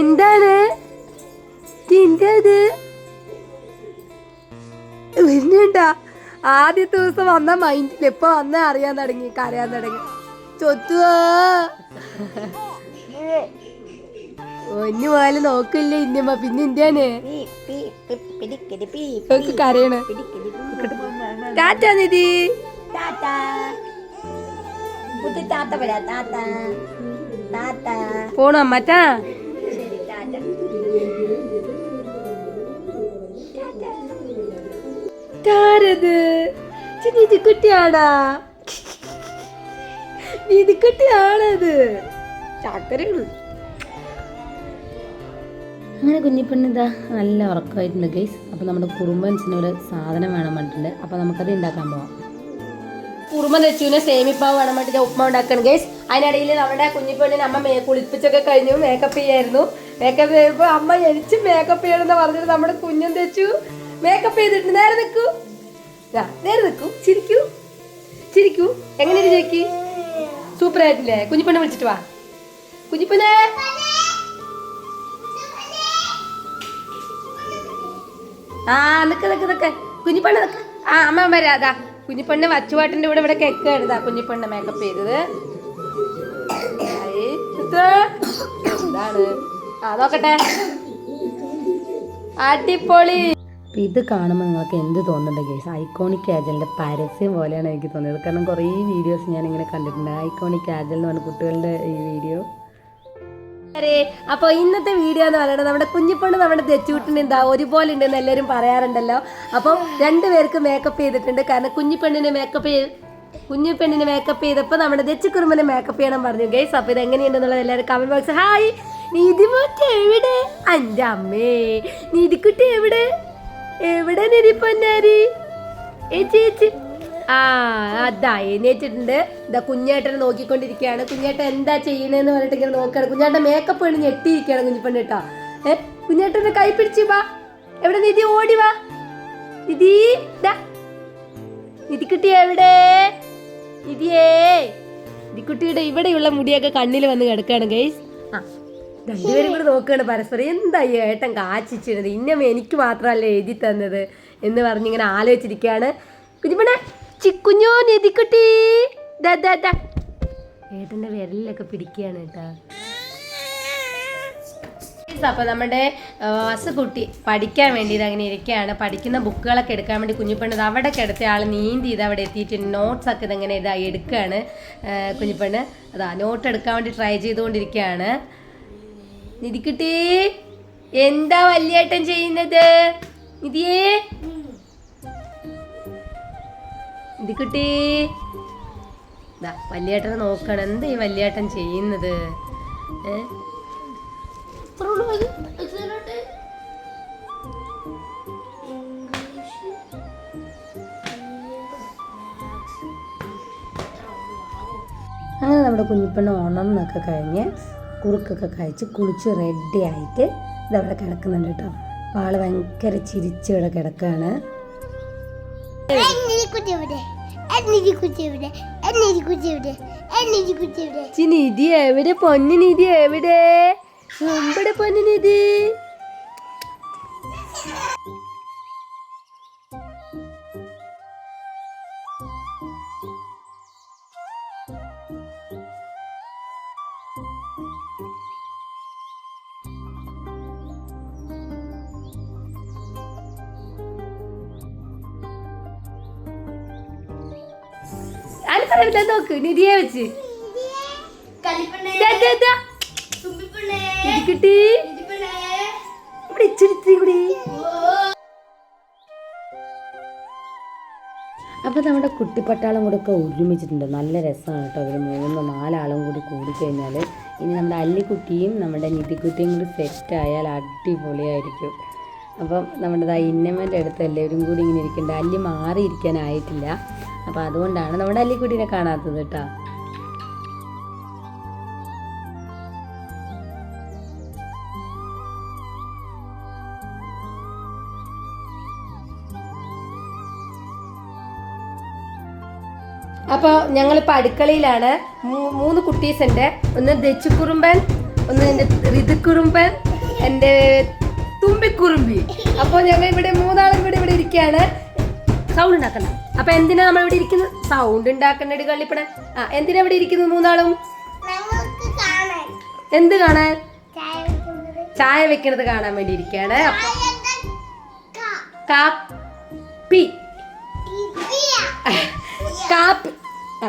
എന്താണ്? എന്താ ഇത് വരുന്നുണ്ടാ. ആദ്യത്തെ ദിവസം വന്ന മൈൻഡിൽ ഇപ്പൊ വന്ന അറിയാൻ തുടങ്ങി കരയാൻ തുടങ്ങി. ചൊത്തുവാ? ഒന്നു പോലെ നോക്കില്ല ഇന്നമ്മ. പിന്നെ ഇന്ത്യാന് നോക്ക് കരയണ്. ടാറ്റ നിധി. പോണോ അമ്മറ്റാ താരത് നിധി കുട്ടിയാടാ. നിധി കുട്ടിയാണത്. ചാക്കരയാണ്. അങ്ങനെ കുഞ്ഞിപ്പെണ്ണ് ഇതാ നല്ല ഉറക്കമായിട്ടുണ്ട് ഗൈസ് അപ്പോൾ നമ്മുടെ കുറുമ്പൻസിന് ഒരു സാധനം വേണം പറഞ്ഞിട്ടുണ്ട്. അപ്പോൾ നമുക്കത് ഉണ്ടാക്കാൻ പോവാം. കുറുമ തെച്ചുവിനെ സേമിപ്പാവ് വേണം വേണ്ടിട്ട് ഉപ്പ ഉണ്ടാക്കണം ഗൈസ് അതിനിടയിൽ നമ്മുടെ കുഞ്ഞിപ്പെണ്ണിന് അമ്മ കുളിപ്പിച്ചൊക്കെ കഴിഞ്ഞു മേക്കപ്പ് ചെയ്യായിരുന്നു. മേക്കപ്പ് ചെയ്യുമ്പോൾ അമ്മ എനിച്ച് മേക്കപ്പ് ചെയ്യണമെന്ന് പറഞ്ഞിട്ട് നമ്മുടെ കുഞ്ഞും തെച്ചു മേക്കപ്പ് ചെയ്തിട്ട് നേരെ നിൽക്കൂ. നേരെ നിൽക്കൂ. ചിരിക്കൂ. ചിരിക്കൂ. എങ്ങനെയാണ് ചേക്കി സൂപ്പർ ആയിട്ടില്ലേ? കുഞ്ഞിപ്പെണ്ണെ വിളിച്ചിട്ട് വാ. കുഞ്ഞിപ്പണ്ണേ. ആ നിക്ക് നിക്ക് നിക്ക്. കുഞ്ഞിപ്പണ്ണ നിക്ക്. ആ അമ്മ വരാതാ കുഞ്ഞിപ്പണ്ണ വച്ചുപാട്ടിന്റെ കൂടെ ഇവിടെ കേക്ക് എഴുതാ കുഞ്ഞിപ്പണ്ണ മേക്കപ്പ് ചെയ്തത്. അതാണ് ആ നോക്കട്ടെ. അടിപൊളി. അപ്പോൾ ഇത് കാണുമ്പോൾ നിങ്ങൾക്ക് എന്ത് തോന്നുന്നുണ്ട് ഗൈസ് ഐക്കോണിക് കാജലിന്റെ പരസ്യം പോലെയാണ് എനിക്ക് തോന്നിയത്. കാരണം കുറേ വീഡിയോസ് ഞാനിങ്ങനെ കണ്ടിട്ടുണ്ട്. ഐക്കോണിക് കാജൽ എന്ന് പറഞ്ഞ കുട്ടികളുടെ ഈ വീഡിയോ അപ്പോൾ ഇന്നത്തെ വീഡിയോ എന്ന് പറയുന്നത് നമ്മുടെ കുഞ്ഞിപ്പെണ്ണ് നമ്മുടെ തെച്ചുകൂട്ടിന് എന്താ ഒരുപോലെ ഉണ്ടെന്ന് എല്ലാവരും പറയാറുണ്ടല്ലോ. അപ്പം രണ്ടുപേർക്ക് മേക്കപ്പ് ചെയ്തിട്ടുണ്ട്. കാരണം കുഞ്ഞിപ്പെണ്ണിനെ മേക്കപ്പ് ചെയ്ത് കുഞ്ഞിപ്പെണ്ണിന് മേക്കപ്പ് ചെയ്തപ്പോൾ നമ്മുടെ ദച്ചുക്കുറുമ്പനെ മേക്കപ്പ് ചെയ്യണം പറഞ്ഞു. ഗൈസ് അപ്പോൾ ഇത് എങ്ങനെയുണ്ടെന്നുള്ളത് എല്ലാവരും കമന്റ് ബോക്സ് ഹായ് നീതിമോറ്റ് എവിടെ? അന്റെ അമ്മേ നീതിക്കുട്ടി എവിടെ? എവിടെ നിരിപ്പൊന്നാരി ഏച്ചി ഏച്ചി ആ അതാ എണീറ്റിട്ടുണ്ട്. ഇതാ കുഞ്ഞേട്ടനെ നോക്കിക്കൊണ്ടിരിക്കുകയാണ്. കുഞ്ഞേട്ടൻ എന്താ ചെയ്യണേന്ന് പറഞ്ഞിട്ട് ഇങ്ങനെ നോക്കുകയാണ് കുഞ്ഞേട്ടൻ മേക്കപ്പ് വേണ്ടി ഞെട്ടിയിരിക്കുകയാണ് കുഞ്ഞിപ്പെണ്ണ് കേട്ടോ. ഏ കുഞ്ഞേട്ടനെ കൈ പിടിച്ചു വാ. എവിടെ നിധി? ഓടി വാ. നിധി നിധി കുട്ടി എവിടെ? നിധിയേ. നിധിക്കുട്ടിയുടെ ഇവിടെയുള്ള മുടിയൊക്കെ കണ്ണിൽ വന്ന് കിടക്കുകയാണ് ഗൈസ് ആ. രണ്ടുപേരും കൂടെ നോക്കുകയാണ് പരസ്പരം. എന്താ ഈ ഏട്ടൻ കാച്ചിച്ചിരുന്നത്? ഇന്നമ എനിക്ക് മാത്രമല്ല എഴുതി തന്നത് എന്ന് പറഞ്ഞ് ഇങ്ങനെ ആലോചിച്ചിരിക്കുകയാണ്. കുഞ്ഞുമണ ചിക്കുഞ്ഞോ നിധിക്കുട്ടി. ഏട്ടന്റെ വിരലിലൊക്കെ പിടിക്കുകയാണ് കേട്ടോ. അപ്പൊ നമ്മുടെ വസുകുട്ടി പഠിക്കാൻ വേണ്ടി ഇത് അങ്ങനെ ഇരിക്കുകയാണ്. പഠിക്കുന്ന ബുക്കുകളൊക്കെ എടുക്കാൻ വേണ്ടി കുഞ്ഞിപ്പെണ്ണ് അവിടെ കിടത്ത ആൾ നീന്തി ഇത് അവിടെ എത്തിയിട്ടുണ്ട് നോട്ട്സ് ഒക്കെ ഇതങ്ങനെ ഇതായി എടുക്കുകയാണ്. കുഞ്ഞിപ്പെണ്ണ് അതാ നോട്ട് എടുക്കാൻ വേണ്ടി ട്രൈ ചെയ്തുകൊണ്ടിരിക്കുകയാണ്. നിധിക്കുട്ടി എന്താ വല്യേട്ടൻ ചെയ്യുന്നത്? നിധിയേ. നിധിക്കുട്ടി വല്യേട്ടനെ നോക്കണം. എന്താ ഈ വല്യേട്ടൻ ചെയ്യുന്നത്? അങ്ങനെ നമ്മുടെ കുഞ്ഞിപ്പെണ്ണ് എന്നൊക്കെ കഴിഞ്ഞ് കുറുക്കൊക്കെ കഴിച്ച് കുളിച്ച് റെഡി ആയിട്ട് ഇതവിടെ കിടക്കുന്നുണ്ട് കേട്ടോ. അപ്പോൾ ആൾ ഭയങ്കര ചിരിച്ച് ഇവിടെ കിടക്കുകയാണ് ചിനിധി എവിടെ? പൊന്നു നിധി എവിടെ? നമ്മുടെ പൊന്നു നിധി അനുസരില്ല നോക്ക് നിധിയെ വെച്ച്. കിട്ടി ഇവിടെ ഇച്ചിരി കൂടി. അപ്പോൾ നമ്മുടെ കുട്ടിപ്പട്ടാളം കൂടെ ഒക്കെ ഒരുമിച്ചിട്ടുണ്ട്. നല്ല രസമാണ് കേട്ടോ. അതിൽ മൂന്ന് നാലാളും കൂടി കൂടിക്കഴിഞ്ഞാൽ ഇനി നമ്മുടെ അല്ലിക്കുട്ടിയും നമ്മുടെ നിധിക്കുട്ടിയും കൂടി സെറ്റ് ആയാൽ അടിപൊളിയായിരിക്കും. അപ്പം നമ്മുടെ ദാ ഇന്നമ്മന്റെ അടുത്ത് എല്ലാവരും കൂടി ഇങ്ങനെ ഇരിക്കേണ്ട. അല്ലി മാറിയിരിക്കാനായിട്ടില്ല അപ്പോൾ അതുകൊണ്ടാണ് നമ്മുടെ അല്ലിക്കുട്ടീനെ കാണാത്തത് കേട്ടോ. അപ്പോൾ ഞങ്ങളിപ്പോൾ അടുക്കളയിലാണ് മൂന്ന് കുട്ടീസ് ഉണ്ട്. ഒന്ന് ദച്ചുക്കുറുമ്പൻ ഒന്ന് എന്റെ ഋതുക്കുറുമ്പൻ എന്റെ തുമ്പിക്കുറുമ്പി അപ്പോൾ ഞങ്ങൾ ഇവിടെ മൂന്നാളും കൂടി ഇവിടെ ഇരിക്കുകയാണ്. സൗണ്ട് ഉണ്ടാക്കണം. അപ്പൊ എന്തിനാ നമ്മൾ ഇവിടെ ഇരിക്കുന്നത്? സൗണ്ട് ഉണ്ടാക്കണ്ട കള്ളിപ്പട. ആ എന്തിനാ ഇവിടെ ഇരിക്കുന്നത് മൂന്നാളും? എന്ത് കാണാൻ? ചായ വെക്കുന്നത്. കാണാൻ വേണ്ടി ഇരിക്കുകയാണ്. കാപ്പി. കാപ്പി. ആ.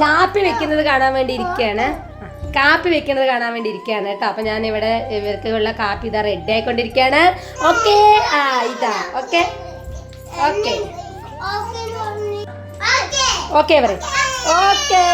കാപ്പി വെക്കുന്നത് കാണാൻ വേണ്ടി ഇരിക്കുകയാണ്. കാപ്പി വെക്കുന്നത് കാണാൻ വേണ്ടി ഇരിക്കുകയാണ് കേട്ടോ. അപ്പൊ ഞാൻ ഇവിടെ ഇവർക്ക് ഉള്ള കാപ്പി ഇതാ റെഡി ആയിക്കൊണ്ടിരിക്കുകയാണ്. ഓക്കെ ആ ഇതാ. ഓക്കെ ഓക്കെ ഓക്കെ പറയും. ഓക്കെ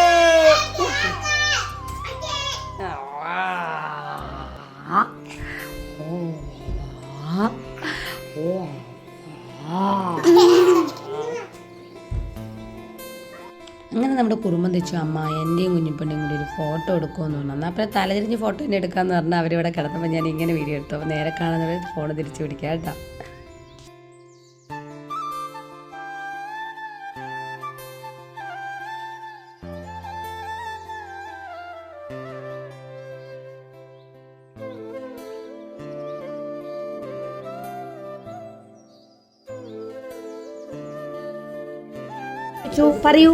അങ്ങനെ നമ്മുടെ കുടുംബം തെച്ചു അമ്മ എന്റെയും കുഞ്ഞിപ്പണ്ണിയും കൂടി ഒരു ഫോട്ടോ എടുക്കുമെന്ന് പറഞ്ഞു. എന്നാൽ അപ്പോൾ തലതിരിഞ്ഞ് ഫോട്ടോ തന്നെ എടുക്കാമെന്ന് പറഞ്ഞാൽ അവരിവിടെ കിടന്നപ്പോൾ ഞാൻ ഇങ്ങനെ വീഡിയോ എടുത്തു. അപ്പോൾ നേരെ കാണുന്നവർ ഫോൺ തിരിച്ചു പിടിക്കുക കേട്ടോ. പറയൂ.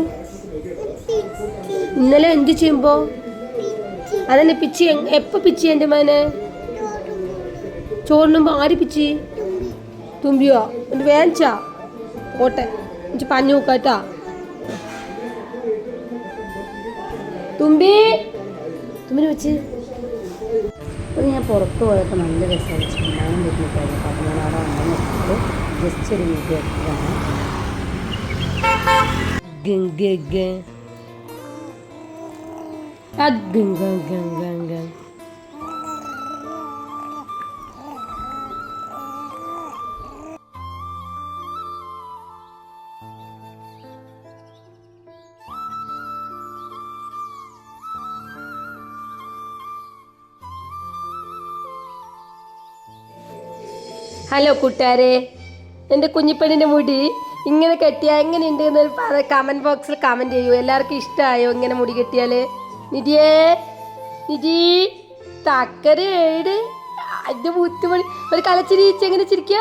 ഇന്നലെ എന്ത് ചെയ്യുമ്പോ? അതന്നെ പിച്ചി എപ്പോ പിച്ചി എന്റെ മോനെ ചോറിനുമ്പോ ആര് പിച്ചി? തുമ്പിയോ? എന്നിട്ട് വേനച്ച എനിക്ക് പഞ്ഞു നോക്കാട്ടാ തുമ്പി. തുമ്പിനെ വെച്ച് അപ്പോൾ ഞാൻ പുറത്ത് പോയപ്പോൾ നല്ല രസമാണ് ചെമ്മാനം വരുന്നിട്ടായിരുന്നു വന്നു നിർത്തിയിട്ട് ജസ്റ്റ് ഒരു വീഡിയോ എടുത്തതാണ്. ഗം. ഹലോ കൂട്ടുകാരെ. എന്റെ കുഞ്ഞിപ്പെണ്ണിന്റെ മുടി ഇങ്ങനെ കെട്ടിയാൽ എങ്ങനെയുണ്ട് എന്ന് കമന്റ് ബോക്സിൽ കമന്റ് ചെയ്യൂ. എല്ലാവർക്കും ഇഷ്ടമായോ ഇങ്ങനെ മുടി കെട്ടിയാൽ നിധിയേ നിധി തക്കര ഏട് അതിന്റെ മുത്തുമണി. ഒരു കലച്ചിരി എങ്ങനെ ചിരിക്കുക